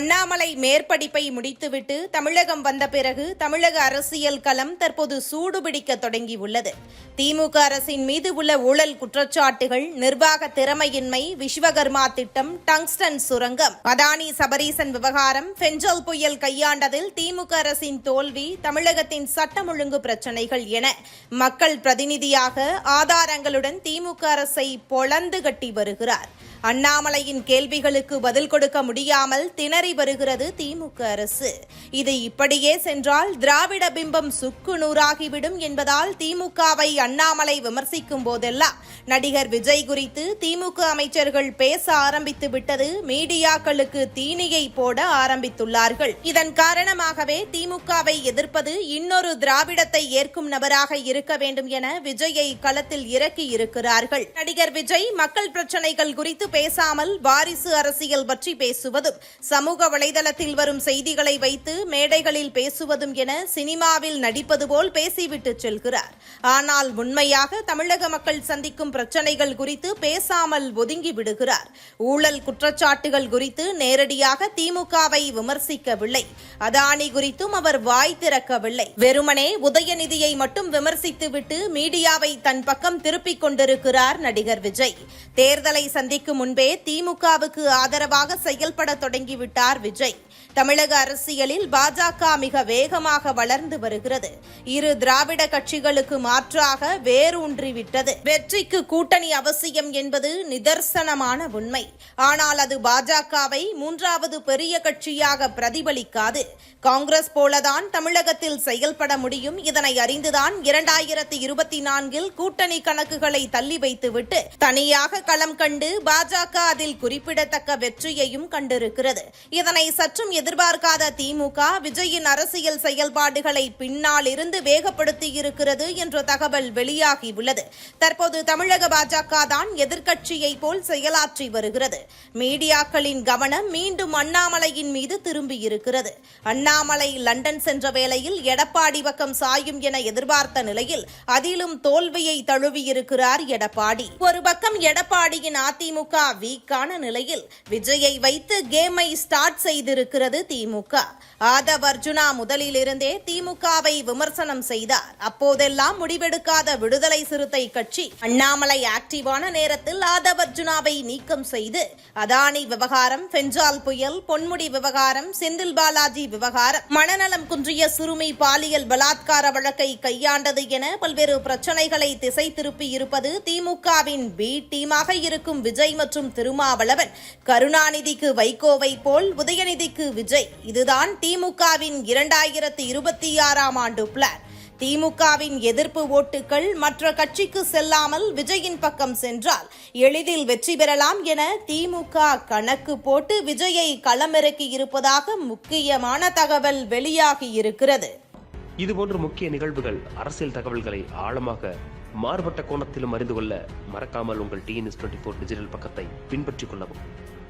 அண்ணாமலை மேற்படிப்பை முடித்துவிட்டு தமிழகம் வந்த பிறகு தமிழக அரசியல் களம் தற்போது சூடுபிடிக்க தொடங்கியுள்ளது. திமுக அரசின் மீது உள்ள ஊழல் குற்றச்சாட்டுகள் நிர்வாக திறமையின்மை விஸ்வகர்மா திட்டம் டங்ஸ்டன் சுரங்கம். அதானி சபரீசன் விவகாரம் பெஞ்சல் புயல் கையாண்டதில் திமுக அரசின் தோல்வி தமிழகத்தின் சட்டம் ஒழுங்கு பிரச்சினைகள் என மக்கள் பிரதிநிதியாக ஆதாரங்களுடன் திமுக அரசை பொளந்து கட்டி வருகிறார். அண்ணாமலையின் கேள்விகளுக்கு பதில் கொடுக்க முடியாமல் திணறி வருகிறது திமுக அரசு. இது இப்படியே சென்றால் திராவிட பிம்பம் சுக்கு நூறாகிவிடும் என்பதால் திமுகவை அண்ணாமலை விமர்சிக்கும் போதெல்லாம் நடிகர் விஜய் குறித்து திமுக அமைச்சர்கள் பேச ஆரம்பித்து விட்டது மீடியாக்களுக்கு தீனியை போட ஆரம்பித்துள்ளார்கள். இதன் காரணமாகவே திமுகவை எதிர்ப்பது இன்னொரு திராவிடத்தை ஏற்கும் நபராக இருக்க வேண்டும் என விஜயை களத்தில் இறக்கி இருக்கிறார்கள். நடிகர் விஜய் மக்கள் பிரச்சனைகள் குறித்து பேசாமல் வாரிசு அரசியல் பற்றி பேசுவதும் சமூக சமூக வலைதளத்தில் வரும் செய்திகளை வைத்து மேடைகளில் பேசுவதும் என சினிமாவில் நடிப்பது போல் பேசிவிட்டு செல்கிறார். ஆனால் உண்மையாக தமிழக மக்கள் சந்திக்கும் பிரச்சனைகள் குறித்து பேசாமல் ஒதுங்கி விடுகிறார். ஊழல் குற்றச்சாட்டுகள் குறித்து நேரடியாக திமுகவை விமர்சிக்கவில்லை. அதானி குறித்தும் அவர் வாய் திறக்கவில்லை. வெறுமனே உதயநிதியை மட்டும் விமர்சித்துவிட்டு மீடியாவை தன் பக்கம் திருப்பிக் கொண்டிருக்கிறார் நடிகர் விஜய். தேர்தலை சந்திக்கும் முன்பே திமுகவுக்கு ஆதரவாக செயல்பட தொடங்கிவிட்டார் விஜய். தமிழக அரசியலில் பாஜக மிக வேகமாக வளர்ந்து வருகிறது. இரு திராவிட கட்சிகளுக்கு மாற்றாக வேரூன்றிவிட்டது. வெற்றிக்கு கூட்டணி அவசியம் என்பது நிதர்சனமான உண்மை. ஆனால் அது பாஜகவை மூன்றாவது பெரிய கட்சியாக பிரதிபலிக்காது. காங்கிரஸ் போலதான் தமிழகத்தில் செயல்பட முடியும். இதனை அறிந்துதான் இரண்டாயிரத்தி இருபத்தி நான்கில் கூட்டணி கணக்குகளை தள்ளி வைத்துவிட்டு தனியாக களம் கண்டு பாஜக அதில் குறிப்பிடத்தக்க வெற்றியையும் கண்டிருக்கிறது. இதனை சற்றும் எதிர்பார்க்காத திமுக விஜயின் அரசியல் செயல்பாடுகளை பின்னால் இருந்து வேகப்படுத்தியிருக்கிறது என்ற தகவல் வெளியாகியுள்ளது. தற்போது தமிழக பாஜக தான் எதிர்க்கட்சியைப் போல் செயலாற்றி வருகிறது. மீடியாக்களின் கவனம் மீண்டும் அண்ணாமலையின் மீது திரும்பியிருக்கிறது அண்ணாமலை லண்டன் சென்ற வேளையில் எடப்பாடி பக்கம் சாயும் என எதிர்பார்த்த நிலையில் அதிலும் தோல்வியை தழுவியிருக்கிறார் எடப்பாடி. ஒரு பக்கம் எடப்பாடியின் அதிமுக வீக்கான நிலையில் விஜயை வைத்து கேமை ஸ்டார்ட் ஸ்டார்ட் செய்திருக்கிறது திமுக. ஆதவ் அர்ஜுனா முதலிலிருந்தே திமுகவை விமர்சனம் செய்தார். அப்போதெல்லாம் முடிவெடுக்காத விடுதலை சிறுத்தை கட்சி அண்ணாமலை ஆக்டிவான நேரத்தில் ஆதவ் அர்ஜுனாவை நீக்கம் செய்து அதானி விவகாரம் பெஞ்சால் புயல் பொன்முடி விவகாரம் செந்தில் பாலாஜி விவகாரம் மனநலம் குன்றிய சிறுமி பாலியல் பலாத்கார வழக்கை கையாண்டது என பல்வேறு பிரச்சனைகளை திசை திருப்பி இருப்பது திமுகவின் பி டீமாக இருக்கும் விஜய் மற்றும் திருமாவளவன். கருணாநிதிக்கு வைகோவை போல் போல் உதயநிதிக்கு விஜய். இதுதான் திமுகவின் இரண்டாயிரத்தி இருபத்தி ஆறாம் ஆண்டு பிளான். திமுகவின் எதிர்ப்பு ஓட்டுகள் மற்ற கட்சிக்கு செல்லாமல் விஜயின் பக்கம் சென்றால் எளிதில் வெற்றி பெறலாம் என திமுக கணக்கு போட்டு விஜயை களமிறக்கி இருப்பதாக முக்கியமான தகவல் வெளியாகி இருக்கிறது. இதுபோன்ற முக்கிய நிகழ்வுகள் அரசியல் தகவல்களை ஆழமாக மாறுபட்ட கோணத்திலும் அறிந்து கொள்ள மறக்காமல் உங்கள் டிஎன்எஸ் டுவெண்ட்டி ஃபோர் டிஜிட்டல் பக்கத்தை பின்பற்றிக் கொள்ளவும்.